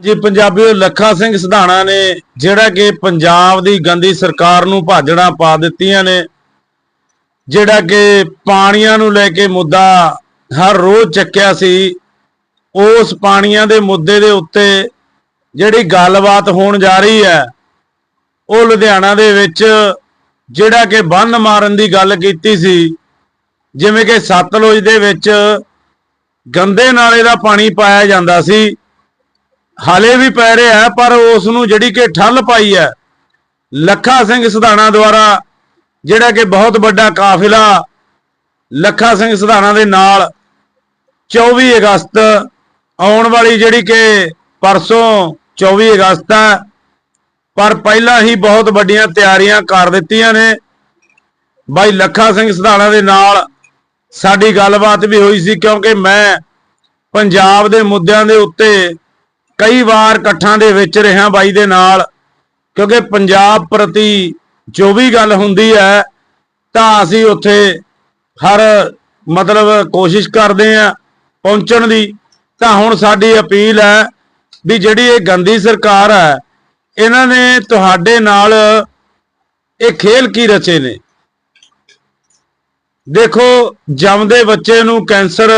ਜੀ ਪੰਜਾਬੀ ਲੱਖਾ ਸਿੰਘ ਸਿਧਾਣਾ ਨੇ ਜਿਹੜਾ ਕਿ ਪੰਜਾਬ ਦੀ ਗੰਦੀ ਸਰਕਾਰ ਨੂੰ ਭਾਜੜਾਂ ਪਾ ਦਿੱਤੀਆਂ ਨੇ, ਜਿਹੜਾ ਕਿ ਪਾਣੀਆਂ ਨੂੰ ਲੈ ਕੇ ਮੁੱਦਾ ਹਰ ਰੋਜ਼ ਚੱਕਿਆ ਸੀ, ਉਸ ਪਾਣੀਆਂ ਦੇ ਮੁੱਦੇ ਦੇ ਉੱਤੇ ਜਿਹੜੀ ਗੱਲਬਾਤ ਹੋਣ ਜਾ ਰਹੀ ਹੈ, ਉਹ ਲੁਧਿਆਣਾ ਦੇ ਵਿੱਚ ਜਿਹੜਾ ਕਿ ਬੰਨ ਮਾਰਨ ਦੀ ਗੱਲ ਕੀਤੀ ਸੀ, ਜਿਵੇਂ ਕਿ ਸਤਲੁਜ ਦੇ ਵਿੱਚ ਗੰਦੇ ਨਾਲੇ ਦਾ ਪਾਣੀ ਪਾਇਆ ਜਾਂਦਾ ਸੀ ਹਾਲੇ ਵੀ ਪੈ ਰਿਹਾ ਹੈ, ਪਰ ਉਸ ਨੂੰ ਜਿਹੜੀ ਕਿ ਠੱਲ ਪਾਈ ਹੈ ਲੱਖਾ ਸਿੰਘ ਸਿਧਾਣਾ ਦੁਆਰਾ ਜਿਹੜਾ ਕਿ ਬਹੁਤ ਵੱਡਾ ਕਾਫਿਲਾ ਲੱਖਾ ਸਿੰਘ ਸਿਧਾਣਾ ਦੇ ਨਾਲ 24 ਅਗਸਤ ਆਉਣ ਵਾਲੀ ਜਿਹੜੀ ਕਿ ਪਰਸੋਂ 24 ਅਗਸਤ ਹੈ ਪਰ ਪਹਿਲਾਂ ਹੀ ਬਹੁਤ ਵੱਡੀਆਂ ਤਿਆਰੀਆਂ ਕਰ ਦਿੱਤੀਆਂ ਨੇ। ਬਾਈ ਲੱਖਾ ਸਿੰਘ ਸਿਧਾਣਾ ਦੇ ਨਾਲ ਸਾਡੀ ਗੱਲਬਾਤ ਵੀ ਹੋਈ ਸੀ ਕਿਉਂਕਿ ਮੈਂ ਪੰਜਾਬ ਦੇ ਮੁੱਦਿਆਂ ਦੇ ਉੱਤੇ ਕਈ ਵਾਰ ਇਕੱਠਾਂ ਦੇ ਵਿੱਚ ਰਿਹਾ ਬਾਈ ਦੇ ਨਾਲ, ਕਿਉਂਕਿ ਪੰਜਾਬ ਪ੍ਰਤੀ ਜੋ ਵੀ ਗੱਲ ਹੁੰਦੀ ਹੈ, ਤਾਂ ਅਸੀਂ ਉੱਥੇ ਹਰ ਮਤਲਬ ਕੋਸ਼ਿਸ਼ ਕਰਦੇ ਆ ਪਹੁੰਚਣ ਦੀ। ਤਾਂ ਹੁਣ ਸਾਡੀ ਅਪੀਲ ਹੈ ਵੀ ਜਿਹੜੀ ਇਹ ਗੰਦੀ ਸਰਕਾਰ ਹੈ, ਇਹਨਾਂ ਨੇ ਤੁਹਾਡੇ ਨਾਲ ਇਹ ਖੇਲ ਕੀ ਰਚੇ ਨੇ? ਦੇਖੋ ਜੰਮਦੇ ਬੱਚੇ ਨੂੰ ਕੈਂਸਰ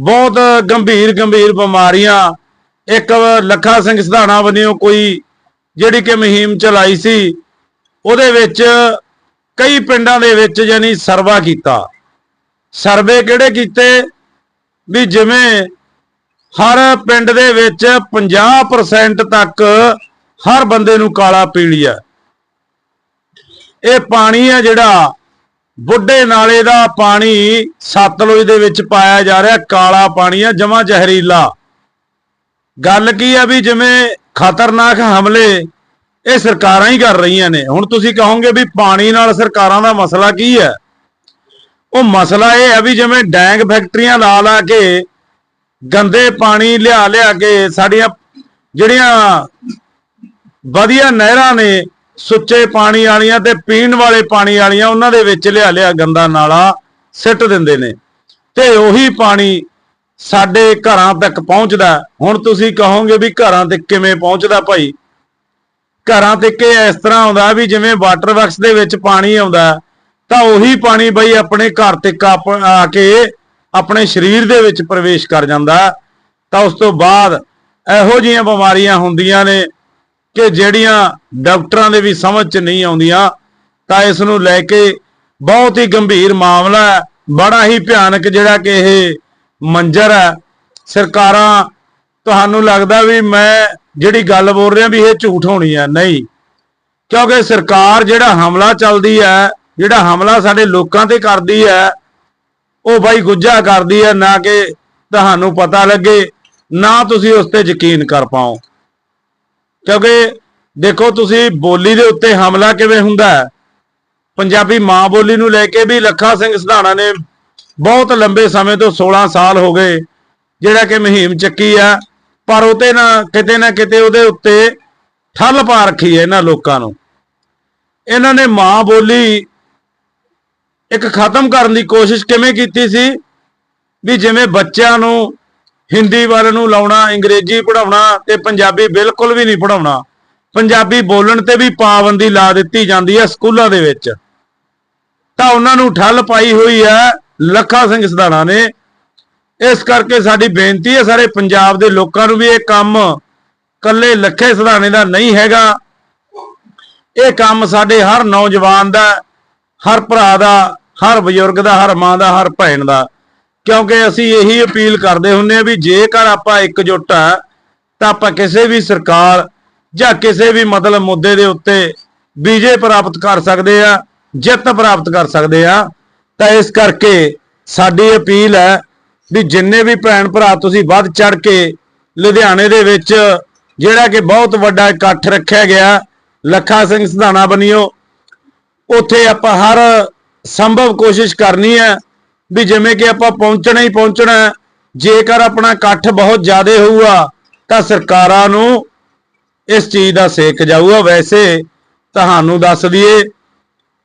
ਬਹੁਤ ਗੰਭੀਰ ਗੰਭੀਰ ਬਿਮਾਰੀਆਂ। ਇੱਕ ਲੱਖਾ ਸਿੰਘ ਸਿਧਾਣਾ ਵੱਲੋਂ ਕੋਈ ਜਿਹੜੀ ਕਿ ਮੁਹਿੰਮ ਚਲਾਈ ਸੀ, ਉਹਦੇ ਵਿੱਚ ਕਈ ਪਿੰਡਾਂ ਦੇ ਵਿੱਚ ਯਾਨੀ ਸਰਵਾ ਕੀਤਾ। ਸਰਵੇ ਕਿਹੜੇ ਕੀਤੇ? ਵੀ ਜਿਵੇਂ ਹਰ ਪਿੰਡ ਦੇ ਵਿੱਚ 50% ਤੱਕ ਹਰ ਬੰਦੇ ਨੂੰ ਕਾਲਾ ਪੀਲੀਆ। ਇਹ ਪਾਣੀ ਹੈ ਜਿਹੜਾ ਬੁੱਢੇ ਨਾਲੇ ਦਾ ਪਾਣੀ ਸਤਲੁਜ ਦੇ ਵਿੱਚ ਪਾਇਆ ਜਾ ਰਿਹਾ, ਕਾਲਾ ਪਾਣੀ ਆ, ਜਮਾ ਜ਼ਹਿਰੀਲਾ। ਗੱਲ ਕੀ ਆ ਵੀ ਜਿਵੇਂ ਖਤਰਨਾਕ ਹਮਲੇ ਇਹ ਸਰਕਾਰਾਂ ਹੀ ਕਰ ਰਹੀਆਂ ਨੇ। ਹੁਣ ਤੁਸੀਂ ਕਹੋਗੇ ਵੀ ਪਾਣੀ ਨਾਲ ਸਰਕਾਰਾਂ ਦਾ ਮਸਲਾ ਕੀ ਹੈ ਉਹ ਮਸਲਾ ਇਹ ਹੈ ਵੀ ਜਿਵੇਂ ਡੈਂਗ ਫੈਕਟਰੀਆਂ ਲਾ ਲਾ ਕੇ ਗੰਦੇ ਪਾਣੀ ਲਿਆ ਲਿਆ ਕੇ ਸਾਡੀਆਂ ਜਿਹੜੀਆਂ ਵਧੀਆ ਨਹਿਰਾਂ ਨੇ ਸੁੱਚੇ ਪਾਣੀ ਵਾਲੀਆਂ ਤੇ ਪੀਣ ਵਾਲੇ ਪਾਣੀ ਵਾਲੀਆਂ ਉਹਨਾਂ ਦੇ ਵਿੱਚ ਲਿਆ ਲਿਆ ਗੰਦਾ ਨਾਲਾ ਸਿੱਟ ਦਿੰਦੇ ਨੇ। ਤੇ ਉਹੀ ਪਾਣੀ ਸਾਡੇ ਘਰਾਂ ਤੱਕ ਪਹੁੰਚਦਾ। ਹੁਣ ਤੁਸੀਂ ਕਹੋਗੇ ਵੀ ਘਰਾਂ ਤੇ ਕਿਵੇਂ ਪਹੁੰਚਦਾ ਭਾਈ? ਘਰਾਂ ਤੱਕ ਇਹ ਇਸ ਤਰ੍ਹਾਂ ਆਉਂਦਾ ਵੀ ਜਿਵੇਂ ਵਾਟਰ ਵਰਕਸ ਦੇ ਵਿੱਚ ਪਾਣੀ ਆਉਂਦਾ, ਤਾਂ ਉਹੀ ਪਾਣੀ ਬਈ ਆਪਣੇ ਘਰ ਤੱਕ ਆ ਕੇ ਆਪਣੇ ਸਰੀਰ ਦੇ ਵਿੱਚ ਪ੍ਰਵੇਸ਼ ਕਰ ਜਾਂਦਾ। ਤਾਂ ਉਸ ਤੋਂ ਬਾਅਦ ਇਹੋ ਜਿਹੀਆਂ ਬਿਮਾਰੀਆਂ ਹੁੰਦੀਆਂ ਨੇ। ਕਿ ਜਿਹੜੀਆਂ ਡਾਕਟਰਾਂ ਦੇ ਵੀ ਸਮਝ 'ਚ ਨਹੀਂ ਆਉਂਦੀਆਂ, ਤਾਂ ਇਸ ਨੂੰ ਲੈ ਕੇ ਬਹੁਤ ਹੀ ਗੰਭੀਰ ਮਾਮਲਾ ਹੈ। ਬੜਾ ਹੀ ਭਿਆਨਕ ਜਿਹੜਾ ਕਿ ਇਹ ਮੰਜ਼ਰ ਹੈ। ਸਰਕਾਰਾਂ, ਤੁਹਾਨੂੰ ਲੱਗਦਾ ਵੀ ਮੈਂ ਜਿਹੜੀ ਗੱਲ ਬੋਲ ਰਿਹਾ ਵੀ ਇਹ ਝੂਠ ਹੋਣੀ ਹੈ? ਨਹੀਂ। ਕਿਉਂਕਿ ਸਰਕਾਰ ਜਿਹੜਾ ਹਮਲਾ ਚੱਲਦੀ ਹੈ, ਜਿਹੜਾ ਹਮਲਾ ਸਾਡੇ ਲੋਕਾਂ ਤੇ ਕਰਦੀ ਹੈ, ਉਹ ਬਾਈ ਗੁੱਜਾ ਕਰਦੀ ਹੈ, ਨਾ ਕਿ ਤੁਹਾਨੂੰ ਪਤਾ ਲੱਗੇ, ਨਾ ਤੁਸੀਂ ਉਸ ਤੇ ਯਕੀਨ ਕਰ ਪਾਓ। ਕਿਉਂਕਿ ਦੇਖੋ ਤੁਸੀਂ ਬੋਲੀ ਦੇ ਉੱਤੇ ਹਮਲਾ ਕਿਵੇਂ ਹੁੰਦਾ ਹੈ? ਪੰਜਾਬੀ ਮਾਂ ਬੋਲੀ ਨੂੰ ਲੈ ਕੇ ਵੀ ਲੱਖਾ ਸਿੰਘ ਸਿਧਾਣਾ ਨੇ ਬਹੁਤ ਲੰਬੇ ਸਮੇਂ ਤੋਂ 16 ਸਾਲ ਹੋ ਗਏ, ਜਿਹੜਾ ਕਿ ਮੁਹਿੰਮ ਚੱਕੀ ਆ, ਪਰ ਉਹਤੇ ਨਾ ਕਿਤੇ ਨਾ ਕਿਤੇ ਉਹਦੇ ਉੱਤੇ ਠੱਲ ਪਾ ਰੱਖੀ ਹੈ ਇਹਨਾਂ ਲੋਕਾਂ ਨੂੰ। ਇਹਨਾਂ ਨੇ ਮਾਂ ਬੋਲੀ ਇੱਕ ਖਤਮ ਕਰਨ ਦੀ ਕੋਸ਼ਿਸ਼ ਕਿਵੇਂ ਕੀਤੀ ਸੀ? ਵੀ ਜਿਵੇਂ ਬੱਚਿਆਂ ਨੂੰ ਹਿੰਦੀ ਵੱਲ ਨੂੰ ਲਾਉਣਾ, ਅੰਗਰੇਜ਼ੀ ਪੜਾਉਣਾ ਤੇ ਪੰਜਾਬੀ ਬਿਲਕੁਲ ਵੀ ਨਹੀਂ ਪੜਾਉਣਾ ਪੰਜਾਬੀ ਬੋਲਣ ਤੇ ਵੀ ਪਾਬੰਦੀ ਲਾ ਦਿੱਤੀ ਜਾਂਦੀ ਹੈ ਸਕੂਲਾਂ ਦੇ ਵਿੱਚ। ਤਾਂ ਉਹਨਾਂ ਨੂੰ ਠੱਲ ਪਾਈ ਹੋਈ ਹੈ ਲੱਖਾ ਸਿੰਘ ਸਿਧਾਣਾ ਨੇ। ਇਸ ਕਰਕੇ ਸਾਡੀ ਬੇਨਤੀ ਹੈ ਸਾਰੇ ਪੰਜਾਬ ਦੇ ਲੋਕਾਂ ਨੂੰ ਵੀ ਇਹ ਕੰਮ ਕੱਲੇ ਲੱਖੇ ਸਧਾਣੇ ਦਾ ਨਹੀਂ ਹੈਗਾ। ਇਹ ਕੰਮ ਸਾਡੇ ਹਰ ਨੌਜਵਾਨ ਦਾ, ਹਰ ਭਰਾ ਦਾ, ਹਰ ਬਜ਼ੁਰਗ ਦਾ, ਹਰ ਮਾਂ ਦਾ, ਹਰ ਭੈਣ ਦਾ ਕਿਉਂਕਿ ਅਸੀਂ ਇਹੀ ਅਪੀਲ ਕਰਦੇ ਹੁੰਨੇ ਆ ਵੀ ਜੇਕਰ ਆਪਾਂ ਇਕਜੁੱਟ ਆ, ਤਾਂ ਆਪਾਂ ਕਿਸੇ ਵੀ ਸਰਕਾਰ ਜਾਂ ਕਿਸੇ ਵੀ ਮਤਲਬ ਮੁੱਦੇ ਦੇ ਉੱਤੇ ਵਿਜੇ ਪ੍ਰਾਪਤ ਕਰ ਸਕਦੇ ਆ, ਜਿੱਤ ਪ੍ਰਾਪਤ ਕਰ ਸਕਦੇ ਆ, ਤਾਂ ਇਸ ਕਰਕੇ ਸਾਡੀ ਅਪੀਲ ਹੈ ਵੀ ਜਿੰਨੇ ਵੀ ਭੈਣ ਭਰਾ ਤੁਸੀਂ ਵੱਧ ਚੜ ਕੇ ਲੁਧਿਆਣੇ ਦੇ ਵਿੱਚ ਜਿਹੜਾ ਕਿ ਬਹੁਤ ਵੱਡਾ ਇਕੱਠ ਰੱਖਿਆ ਗਿਆ, ਲੱਖਾ ਸਿੰਘ ਸਿਧਾਣਾ ਬਣਿਓ, ਉੱਥੇ ਆਪਾਂ ਹਰ ਸੰਭਵ ਕੋਸ਼ਿਸ਼ ਕਰਨੀ ਹੈ ਵੀ ਜਿਵੇਂ ਕਿ ਆਪਾਂ ਪਹੁੰਚਣਾ ਹੀ ਪਹੁੰਚਣਾ ਜੇਕਰ ਆਪਣਾ ਇਕੱਠ ਬਹੁਤ ਜ਼ਿਆਦਾ ਹੋਊਗਾ, ਤਾਂ ਸਰਕਾਰਾਂ ਨੂੰ ਇਸ ਚੀਜ਼ ਦਾ ਸੇਕ ਜਾਊਗਾ। ਵੈਸੇ ਤੁਹਾਨੂੰ ਦੱਸ ਦਈਏ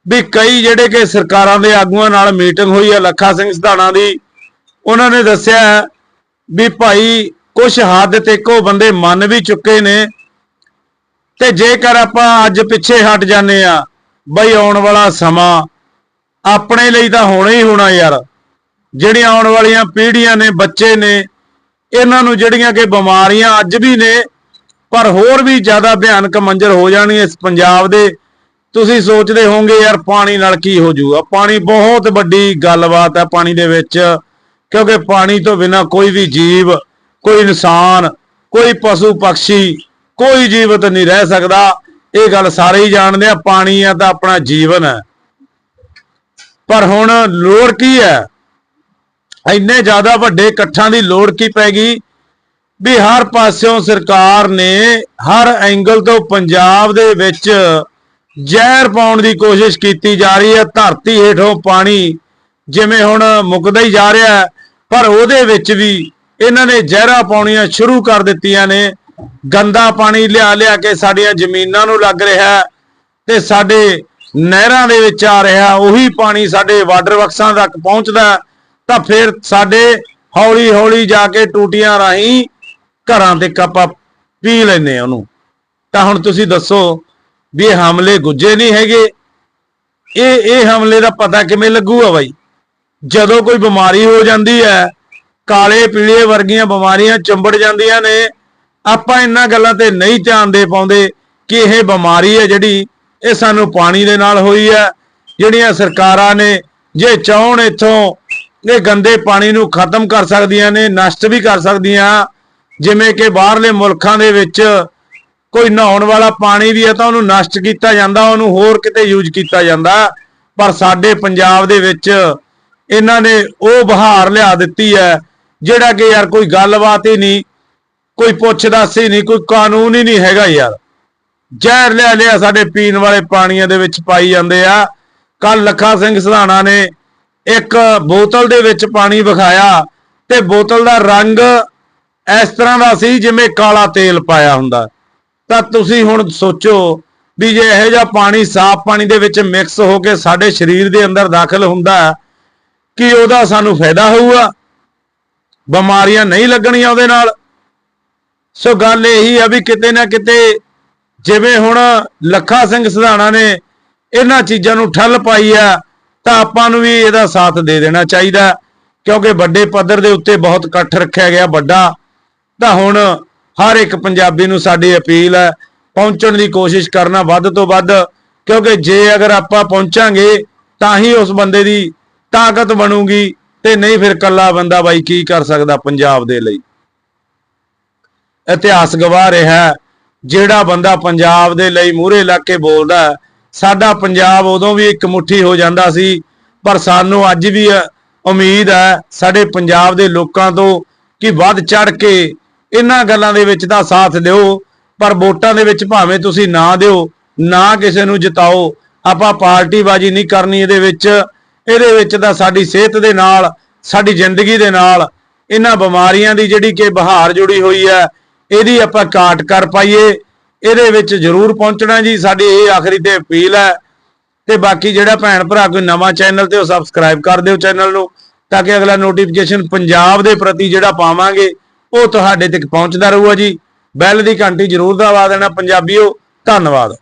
ਵੀ ਕਈ ਜਿਹੜੇ ਕਿ ਸਰਕਾਰਾਂ ਦੇ ਆਗੂਆਂ ਨਾਲ ਮੀਟਿੰਗ ਹੋਈ ਹੈ, ਲੱਖਾ ਸਿੰਘ ਸਿਧਾਣਾ ਦੀ, ਉਹਨਾਂ ਨੇ ਦੱਸਿਆ ਵੀ ਭਾਈ ਕੁਝ ਹੱਦ ਤੱਕ ਉਹ ਬੰਦੇ ਮੰਨ ਵੀ ਚੁੱਕੇ ਨੇ ਤੇ ਜੇਕਰ ਆਪਾਂ ਅੱਜ ਪਿੱਛੇ ਹਟ ਜਾਂਦੇ ਆ ਬਈ ਆਉਣ ਵਾਲਾ ਸਮਾਂ ਆਪਣੇ ਲਈ ਤਾਂ ਹੋਣਾ ਹੀ ਹੋਣਾ ਯਾਰ। ਜਿਹੜੀਆਂ ਆਉਣ ਵਾਲੀਆਂ ਪੀੜ੍ਹੀਆਂ ਨੇ, ਬੱਚੇ ਨੇ, ਇਹਨਾਂ ਨੂੰ ਜਿਹੜੀਆਂ ਕਿ ਬਿਮਾਰੀਆਂ ਅੱਜ ਵੀ ਨੇ, ਪਰ ਹੋਰ ਵੀ ਜ਼ਿਆਦਾ ਭਿਆਨਕ ਮੰਜ਼ਰ ਹੋ ਜਾਣੀ ਇਸ ਪੰਜਾਬ ਦੇ। ਤੁਸੀਂ ਸੋਚਦੇ ਹੋਵੋਗੇ, ਯਾਰ ਪਾਣੀ ਨਾਲ ਕੀ ਹੋ ਜਾਊਗਾ? ਪਾਣੀ ਬਹੁਤ ਵੱਡੀ ਗੱਲਬਾਤ ਹੈ ਪਾਣੀ ਦੇ ਵਿੱਚ, ਕਿਉਂਕਿ ਪਾਣੀ ਤੋਂ ਬਿਨਾ ਕੋਈ ਵੀ ਜੀਵ, ਕੋਈ ਇਨਸਾਨ, ਕੋਈ ਪਸ਼ੂ ਪੰਛੀ ਕੋਈ ਜੀਵਤ ਨਹੀਂ ਰਹਿ ਸਕਦਾ। ਇਹ ਗੱਲ ਸਾਰੇ ਹੀ ਜਾਣਦੇ ਆ, ਪਾਣੀ ਆ ਤਾਂ ਆਪਣਾ ਜੀਵਨ ਹੈ। ਪਰ ਹੁਣ ਲੋੜ ਕੀ ਹੈ? ਇੰਨੇ ਜ਼ਿਆਦਾ ਵੱਡੇ ਇਕੱਠਾਂ ਦੀ ਲੋੜ ਕੀ ਪੈ ਗਈ? ਵੀ ਹਰ ਪਾਸਿਓਂ ਸਰਕਾਰ ਨੇ ਹਰ ਐਂਗਲ ਤੋਂ ਪੰਜਾਬ ਦੇ ਵਿੱਚ ਜ਼ਹਿਰ ਪਾਉਣ ਦੀ ਕੋਸ਼ਿਸ਼ ਕੀਤੀ ਜਾ ਰਹੀ ਹੈ, ਧਰਤੀ ਹੇਠੋਂ ਪਾਣੀ ਜਿਵੇਂ ਹੁਣ ਮੁੱਕਦਾ ਹੀ ਜਾ ਰਿਹਾ ਪਰ ਉਹਦੇ ਵਿੱਚ ਵੀ ਇਹਨਾਂ ਨੇ ਜ਼ਹਿਰਾਂ ਪਾਉਣੀਆਂ ਸ਼ੁਰੂ ਕਰ ਦਿੱਤੀਆਂ ਨੇ। ਗੰਦਾ ਪਾਣੀ ਲਿਆ ਲਿਆ ਕੇ ਸਾਡੀਆਂ ਜ਼ਮੀਨਾਂ ਨੂੰ ਲੱਗ ਰਿਹਾ ਤੇ ਸਾਡੇ ਨਹਿਰਾਂ ਦੇ ਵਿੱਚ ਆ ਰਿਹਾ ਉਹੀ ਪਾਣੀ ਸਾਡੇ ਵਾਟਰ ਵਰਕਸਾਂ ਤੱਕ ਪਹੁੰਚਦਾ ਤਾਂ ਫਿਰ ਸਾਡੇ ਹੌਲੀ ਹੌਲੀ ਜਾ ਕੇ ਟੂਟੀਆਂ ਰਾਹੀਂ ਘਰਾਂ ਤੇ ਕੱਪਾ ਪੀ ਲੈਨੇ ਉਹਨੂੰ। ਤਾਂ ਹੁਣ ਤੁਸੀਂ ਦੱਸੋ ਵੀ ਇਹ ਹਮਲੇ ਗੁੱਜੇ ਨਹੀਂ ਹੈਗੇ? ਇਹ ਇਹ ਹਮਲੇ ਦਾ ਪਤਾ ਕਿਵੇਂ ਲੱਗੂਗਾ ਬਾਈ? ਜਦੋਂ ਕੋਈ ਬਿਮਾਰੀ ਹੋ ਜਾਂਦੀ ਹੈ, ਕਾਲੇ ਪੀਲੇ ਵਰਗੀਆਂ ਬਿਮਾਰੀਆਂ ਚੰਬੜ ਜਾਂਦੀਆਂ ਨੇ, ਆਪਾਂ ਇਹਨਾਂ ਗੱਲਾਂ ਤੇ ਨਹੀਂ ਧਿਆਨ ਦੇ ਪਾਉਂਦੇ ਕਿ ਇਹ ਬਿਮਾਰੀ ਹੈ ਜਿਹੜੀ ਇਹ ਸਾਨੂੰ ਪਾਣੀ ਦੇ ਨਾਲ ਹੋਈ ਹੈ, ਜਿਹੜੀਆਂ ਸਰਕਾਰਾਂ ਨੇ, ਜੇ ਚਾਹਣ ਇੱਥੋਂ ਇਹ ਗੰਦੇ ਪਾਣੀ ਨੂੰ ਖਤਮ ਕਰ ਸਕਦੀਆਂ ਨੇ, ਨਸ਼ਟ ਵੀ ਕਰ ਸਕਦੀਆਂ। ਜਿਵੇਂ ਕਿ ਬਾਹਰਲੇ ਮੁਲਕਾਂ ਦੇ ਵਿੱਚ ਕੋਈ ਨਹਾਉਣ ਵਾਲਾ ਪਾਣੀ ਵੀ ਹੈ ਤਾਂ ਉਹਨੂੰ ਨਸ਼ਟ ਕੀਤਾ ਜਾਂਦਾ, ਉਹਨੂੰ ਹੋਰ ਕਿਤੇ ਯੂਜ਼ ਕੀਤਾ ਜਾਂਦਾ। ਪਰ ਸਾਡੇ ਪੰਜਾਬ ਦੇ ਵਿੱਚ ਇਹਨਾਂ ਨੇ ਉਹ ਬਹਾਰ ਲਿਆ ਦਿੱਤੀ ਹੈ, ਜਿਹੜਾ ਕਿ ਯਾਰ ਕੋਈ ਗੱਲਬਾਤ ਹੀ ਨਹੀਂ, ਕੋਈ ਪੁੱਛਦਾ ਸੀ ਨਹੀਂ, ਕੋਈ ਕਾਨੂੰਨ ਹੀ ਨਹੀਂ ਹੈਗਾ ਯਾਰ। ਜ਼ਹਿਰ ਲਿਆ ਲਿਆ ਸਾਡੇ ਪੀਣ ਵਾਲੇ ਪਾਣੀਆਂ ਦੇ ਵਿੱਚ ਪਾਈ ਜਾਂਦੇ ਆ। ਕੱਲ ਲੱਖਾ ਸਿੰਘ ਸਧਾਣਾ ਨੇ ਇੱਕ ਬੋਤਲ ਦੇ ਵਿੱਚ ਪਾਣੀ ਵਿਖਾਇਆ ਤੇ ਬੋਤਲ ਦਾ ਰੰਗ ਇਸ ਤਰ੍ਹਾਂ ਦਾ ਸੀ ਜਿਵੇਂ ਕਾਲਾ ਤੇਲ ਪਾਇਆ ਹੁੰਦਾ। ਤਾਂ ਤੁਸੀਂ ਹੁਣ ਸੋਚੋ ਵੀ ਜੇ ਇਹੋ ਜਿਹਾ ਪਾਣੀ ਸਾਫ਼ ਪਾਣੀ ਦੇ ਵਿੱਚ ਮਿਕਸ ਹੋ ਕੇ ਸਾਡੇ ਸਰੀਰ ਦੇ ਅੰਦਰ ਦਾਖਲ ਹੁੰਦਾ ਹੈ, ਕੀ ਉਹਦਾ ਸਾਨੂੰ ਫਾਇਦਾ ਹੋਊਗਾ? ਬਿਮਾਰੀਆਂ ਨਹੀਂ ਲੱਗਣੀਆਂ ਉਹਦੇ ਨਾਲ। ਸੋ ਗੱਲ ਇਹੀ ਆ ਵੀ ਕਿਤੇ ਨਾ ਕਿਤੇ ਜਿਵੇਂ ਹੁਣ ਲੱਖਾ ਸਿੰਘ ਸਧਾਣਾ ਨੇ ਇਹਨਾਂ ਚੀਜ਼ਾਂ ਨੂੰ ਠੱਲ ਪਾਈ ਆ ਤਾਂ ਆਪਾਂ ਨੂੰ ਵੀ ਇਹਦਾ ਸਾਥ ਦੇ ਦੇਣਾ ਚਾਹੀਦਾ ਕਿਉਂਕਿ ਵੱਡੇ ਪੱਧਰ ਦੇ ਉੱਤੇ ਬਹੁਤ ਇਕੱਠ ਰੱਖਿਆ ਗਿਆ ਵੱਡਾ। ਤਾਂ ਹੁਣ ਹਰ ਇੱਕ ਪੰਜਾਬੀ ਨੂੰ ਸਾਡੀ ਅਪੀਲ ਹੈ, ਪਹੁੰਚਣ ਦੀ ਕੋਸ਼ਿਸ਼ ਕਰਨਾ ਵੱਧ ਤੋਂ ਵੱਧ, ਕਿਉਂਕਿ ਜੇ ਅਗਰ ਆਪਾਂ ਪਹੁੰਚਾਂਗੇ, ਤਾਂ ਹੀ ਉਸ ਬੰਦੇ ਦੀ ਤਾਕਤ ਬਣੂਗੀ ਤੇ ਨਹੀਂ ਫਿਰ ਕੱਲਾ ਬੰਦਾ ਬਾਈ ਕੀ ਕਰ ਸਕਦਾ ਪੰਜਾਬ ਦੇ ਲਈ। ਇਤਿਹਾਸ ਗਵਾਹ ਰਿਹਾ ਜਿਹੜਾ ਬੰਦਾ ਪੰਜਾਬ ਦੇ ਲਈ ਮੂਹਰੇ ਲੱਗ ਕੇ ਬੋਲਦਾ ਸਾਡਾ ਪੰਜਾਬ ਉਦੋਂ ਵੀ ਇੱਕ ਮੁੱਠੀ ਹੋ ਜਾਂਦਾ ਸੀ, ਪਰ ਸਾਨੂੰ ਅੱਜ ਵੀ ਉਮੀਦ ਹੈ ਸਾਡੇ ਪੰਜਾਬ ਦੇ ਲੋਕਾਂ ਤੋਂ ਕਿ ਵੱਧ ਚੜ ਕੇ ਇਹਨਾਂ ਗੱਲਾਂ ਦੇ ਵਿੱਚ ਦਾ ਸਾਥ ਦਿਓ, ਪਰ ਵੋਟਾਂ ਦੇ ਵਿੱਚ ਭਾਵੇਂ ਤੁਸੀਂ ਨਾ ਦਿਓ, ਨਾ ਕਿਸੇ ਨੂੰ ਜਿਤਾਓ, ਆਪਾਂ ਪਾਰਟੀਬਾਜ਼ੀ ਨਹੀਂ ਕਰਨੀ ਇਹਦੇ ਵਿੱਚ। ਇਹਦੇ ਵਿੱਚ ਤਾਂ ਸਾਡੀ ਸਿਹਤ ਦੇ ਨਾਲ, ਸਾਡੀ ਜ਼ਿੰਦਗੀ ਦੇ ਨਾਲ, ਇਹਨਾਂ ਬਿਮਾਰੀਆਂ ਦੀ ਜਿਹੜੀ ਕਿ ਬਹਾਰ ਜੁੜੀ ਹੋਈ ਹੈ, ਇਹਦੀ ਆਪਾਂ ਕਾਟ ਕਰ ਪਾਈਏ। ਇਹਦੇ ਵਿੱਚ ਜ਼ਰੂਰ ਪਹੁੰਚਣਾ ਜੀ। ਸਾਡੀ ਇਹ ਆਖਰੀ ਤੇ ਅਪੀਲ ਹੈ ਤੇ ਬਾਕੀ ਜਿਹੜਾ ਭੈਣ ਭਰਾ ਕੋਈ ਨਵਾਂ ਚੈਨਲ ਤੇ ਉਹ ਸਬਸਕ੍ਰਾਈਬ ਕਰ ਦਿਓ ਚੈਨਲ ਨੂੰ, ਤਾਂ ਕਿ ਅਗਲਾ ਨੋਟੀਫਿਕੇਸ਼ਨ ਪੰਜਾਬ ਦੇ ਪ੍ਰਤੀ ਜਿਹੜਾ ਪਾਵਾਂਗੇ, ਉਹ ਤੁਹਾਡੇ ਤੱਕ ਪਹੁੰਚਦਾ ਰਹੂਗਾ ਜੀ। ਬੈਲ ਦੀ ਘੰਟੀ ਜ਼ਰੂਰ ਦਬਾ ਦੇਣਾ ਪੰਜਾਬੀਓ। ਧੰਨਵਾਦ।